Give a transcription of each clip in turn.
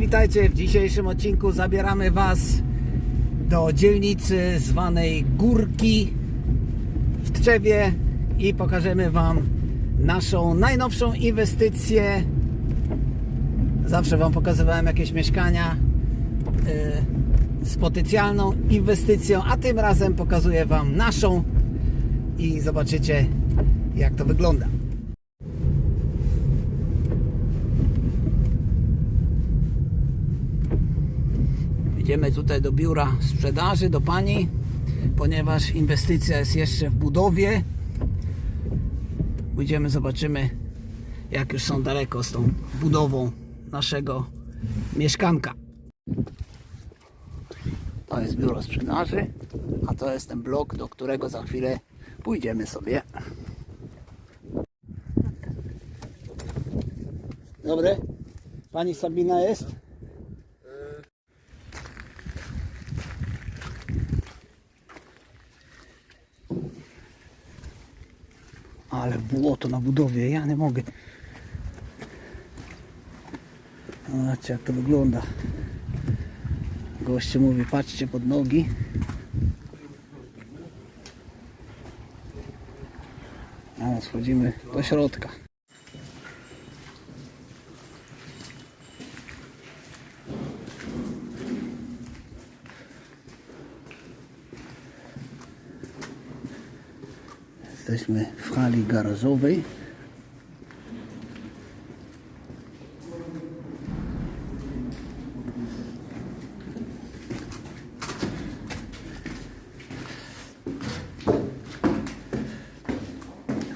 Witajcie! W dzisiejszym odcinku zabieramy Was do dzielnicy zwanej Górki w Tczewie i pokażemy Wam naszą najnowszą inwestycję. Zawsze Wam pokazywałem jakieś mieszkania yy, z potencjalną inwestycją, a tym razem pokazuję Wam naszą i zobaczycie jak to wygląda. Idziemy tutaj do biura sprzedaży, do pani, ponieważ inwestycja jest jeszcze w budowie. Pójdziemy, zobaczymy, jak już są daleko z tą budową naszego mieszkanka. To jest biuro sprzedaży, a to jest ten blok, do którego za chwilę pójdziemy sobie. Dobry, pani Sabina jest? Ale błoto na budowie, ja nie mogę. Zobaczcie jak to wygląda. Goście mówi, patrzcie pod nogi. A schodzimy do środka. Jesteśmy w hali garażowej.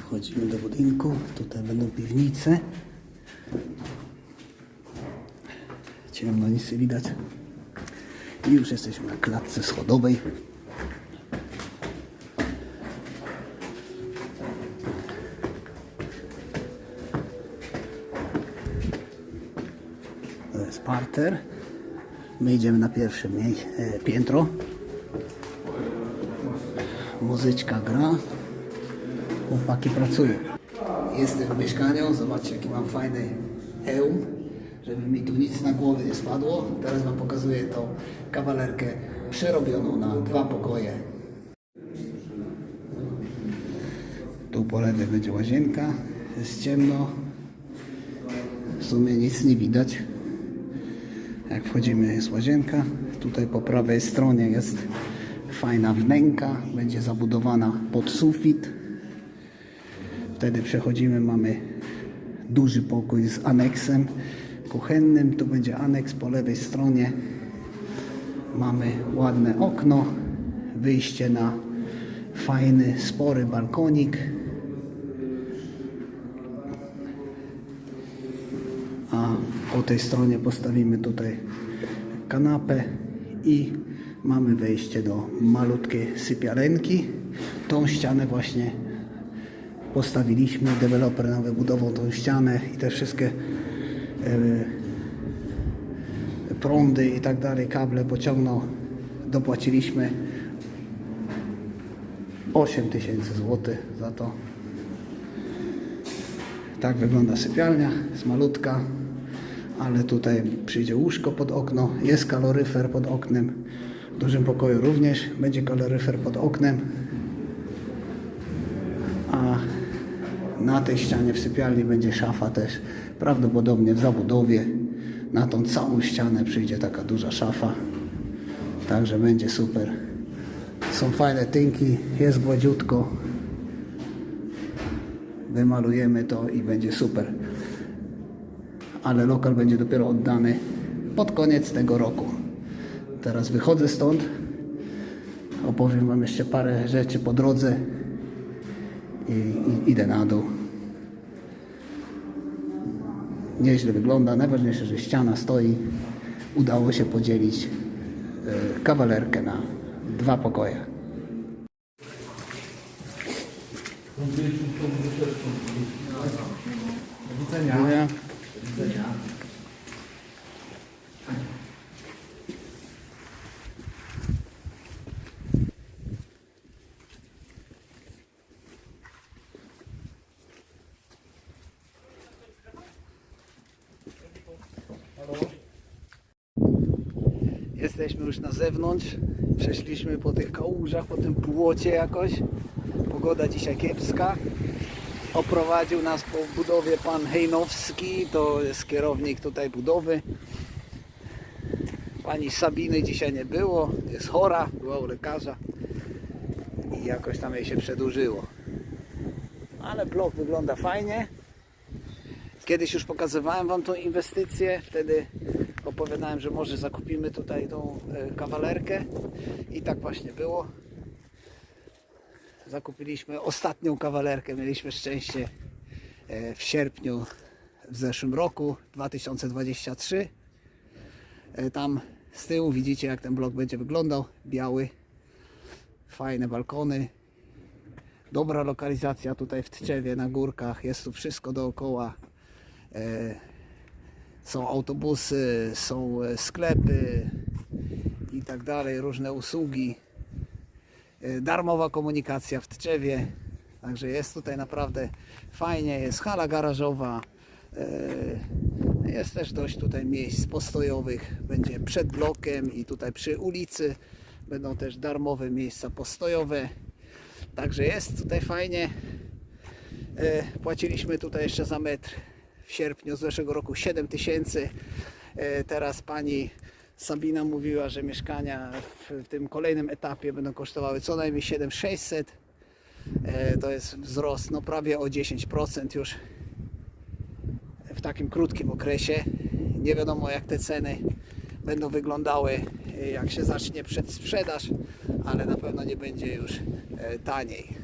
Wchodzimy do budynku. Tutaj będą piwnice. Ciemno, nic nie widać. I już jesteśmy na klatce schodowej. Jest parter. My idziemy na pierwsze e, piętro. Muzyczka gra. Chłopaki pracują. Jestem w mieszkaniu. Zobaczcie jaki mam fajny hełm. Żeby mi tu nic na głowie nie spadło. Teraz Wam pokazuję tą kawalerkę przerobioną na dwa pokoje. Tu po lewej będzie łazienka. Jest ciemno. W sumie nic nie widać. Jak wchodzimy jest łazienka. Tutaj po prawej stronie jest fajna wnęka. Będzie zabudowana pod sufit. Wtedy przechodzimy, mamy duży pokój z aneksem kuchennym. Tu będzie aneks po lewej stronie. Mamy ładne okno. Wyjście na fajny, spory balkonik. A po tej stronie postawimy tutaj kanapę i mamy wejście do malutkiej sypialenki. Tą ścianę właśnie postawiliśmy. Deweloper nam wybudował tą ścianę i te wszystkie e, prądy i tak dalej, kable pociągnął. Dopłaciliśmy 8 tysięcy złotych za to. Tak wygląda sypialnia, jest malutka, ale tutaj przyjdzie łóżko pod okno, jest kaloryfer pod oknem. W dużym pokoju również będzie kaloryfer pod oknem. A na tej ścianie w sypialni będzie szafa też, prawdopodobnie w zabudowie. Na tą całą ścianę przyjdzie taka duża szafa. Także będzie super. Są fajne tynki, jest gładziutko wymalujemy to i będzie super. Ale lokal będzie dopiero oddany pod koniec tego roku. Teraz wychodzę stąd. Opowiem Wam jeszcze parę rzeczy po drodze i, i idę na dół. Nieźle wygląda. Najważniejsze, że ściana stoi. Udało się podzielić e, kawalerkę na dwa pokoje. Dziękuję. Jesteśmy już na zewnątrz. Przeszliśmy po tych kałużach, po tym płocie jakoś. Pogoda dzisiaj kiepska. Oprowadził nas po budowie pan Hejnowski, to jest kierownik tutaj budowy. Pani Sabiny dzisiaj nie było, jest chora, była u lekarza i jakoś tam jej się przedłużyło. Ale blok wygląda fajnie. Kiedyś już pokazywałem Wam tą inwestycję, wtedy opowiadałem, że może zakupimy tutaj tą e, kawalerkę i tak właśnie było. Zakupiliśmy ostatnią kawalerkę, mieliśmy szczęście e, w sierpniu w zeszłym roku 2023. E, Tam z tyłu widzicie jak ten blok będzie wyglądał, biały, fajne balkony, dobra lokalizacja tutaj w Tczewie na górkach, jest tu wszystko dookoła. Są autobusy, są e, sklepy i tak dalej, różne usługi. E, Darmowa komunikacja w Tczewie, także jest tutaj naprawdę fajnie, jest hala garażowa. e, Jest też dość tutaj miejsc postojowych, będzie przed blokiem i tutaj przy ulicy będą też darmowe miejsca postojowe. Także jest tutaj fajnie. Płaciliśmy tutaj jeszcze za metr w sierpniu zeszłego roku 7 tysięcy. E, Teraz pani Sabina mówiła, że mieszkania w, tym kolejnym etapie będą kosztowały co najmniej 7600. E, To jest wzrost no prawie o 10% już w takim krótkim okresie. Nie wiadomo jak te ceny będą wyglądały e, jak się zacznie przedsprzedaż, ale na pewno nie będzie już taniej.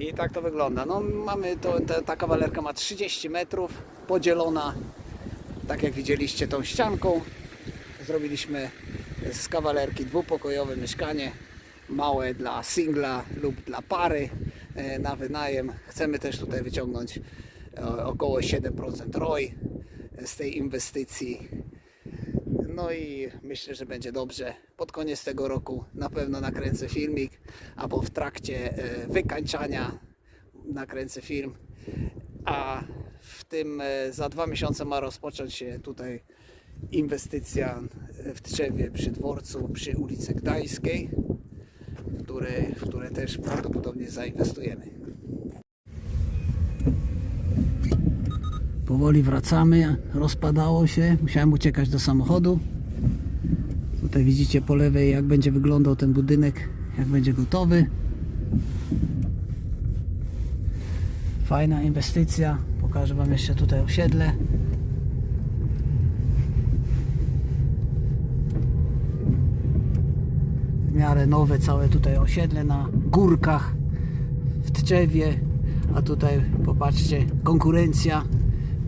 I tak to wygląda. No mamy to, ta, ta kawalerka ma 30 metrów, podzielona tak jak widzieliście tą ścianką. Zrobiliśmy z kawalerki dwupokojowe mieszkanie, małe dla singla lub dla pary e, na wynajem. Chcemy też tutaj wyciągnąć e, około 7% ROI z tej inwestycji. No i myślę, że będzie dobrze. Pod koniec tego roku na pewno nakręcę filmik, albo w trakcie e, wykańczania nakręcę film. A w tym e, za dwa miesiące ma rozpocząć się tutaj inwestycja w Trzewie przy dworcu, przy ulicy Gdańskiej, w które, w które też prawdopodobnie zainwestujemy. Powoli wracamy, rozpadało się, musiałem uciekać do samochodu. Tutaj widzicie po lewej jak będzie wyglądał ten budynek, jak będzie gotowy. Fajna inwestycja. Pokażę Wam jeszcze tutaj osiedle. W miarę nowe całe tutaj osiedle na górkach w Tczewie. A tutaj popatrzcie, konkurencja.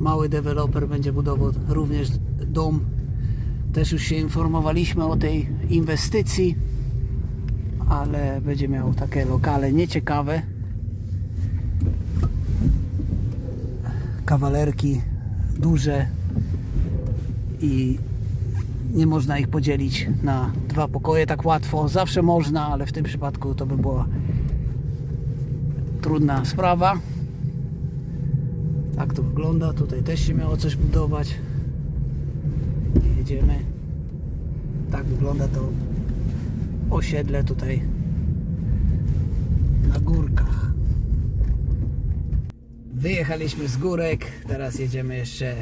Mały deweloper będzie budował również dom. Też już się informowaliśmy o tej inwestycji, ale będzie miał takie lokale nieciekawe. kawalerki duże i nie można ich podzielić na dwa pokoje tak łatwo. Zawsze można, ale w tym przypadku to by była trudna sprawa. Tak to wygląda. Tutaj też się miało coś budować. Jedziemy. Tak wygląda to osiedle tutaj na górkach. Wyjechaliśmy z górek, teraz jedziemy jeszcze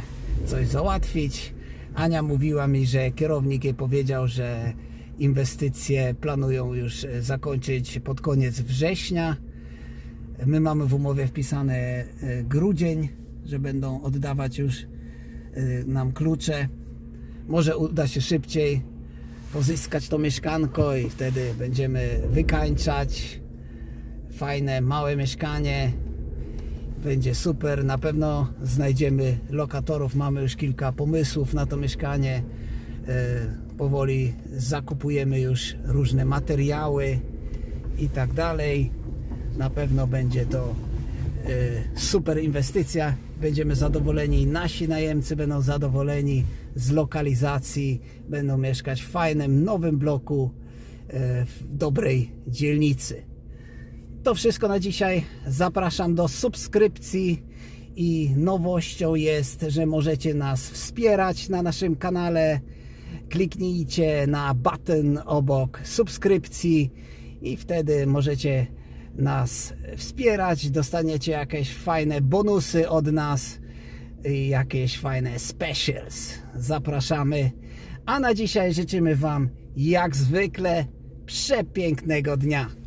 coś załatwić. Ania mówiła mi, że kierownik jej powiedział, że inwestycje planują już zakończyć pod koniec września. My mamy w umowie wpisane e, grudzień, że będą oddawać już e, nam klucze. Może uda się szybciej pozyskać to mieszkanko i wtedy będziemy wykańczać. Fajne, małe mieszkanie, będzie super. Na pewno znajdziemy lokatorów. Mamy już kilka pomysłów na to mieszkanie. E, Powoli zakupujemy już różne materiały i tak dalej. Na pewno będzie to super inwestycja. Będziemy zadowoleni, nasi najemcy będą zadowoleni z lokalizacji. Będą mieszkać w fajnym, nowym bloku e, w dobrej dzielnicy. To wszystko na dzisiaj. Zapraszam do subskrypcji i nowością jest, że możecie nas wspierać na naszym kanale. kliknijcie na button obok subskrypcji i wtedy możecie nas wspierać. Dostaniecie jakieś fajne bonusy od nas jakieś fajne specials. Zapraszamy. A na dzisiaj życzymy Wam jak zwykle przepięknego dnia.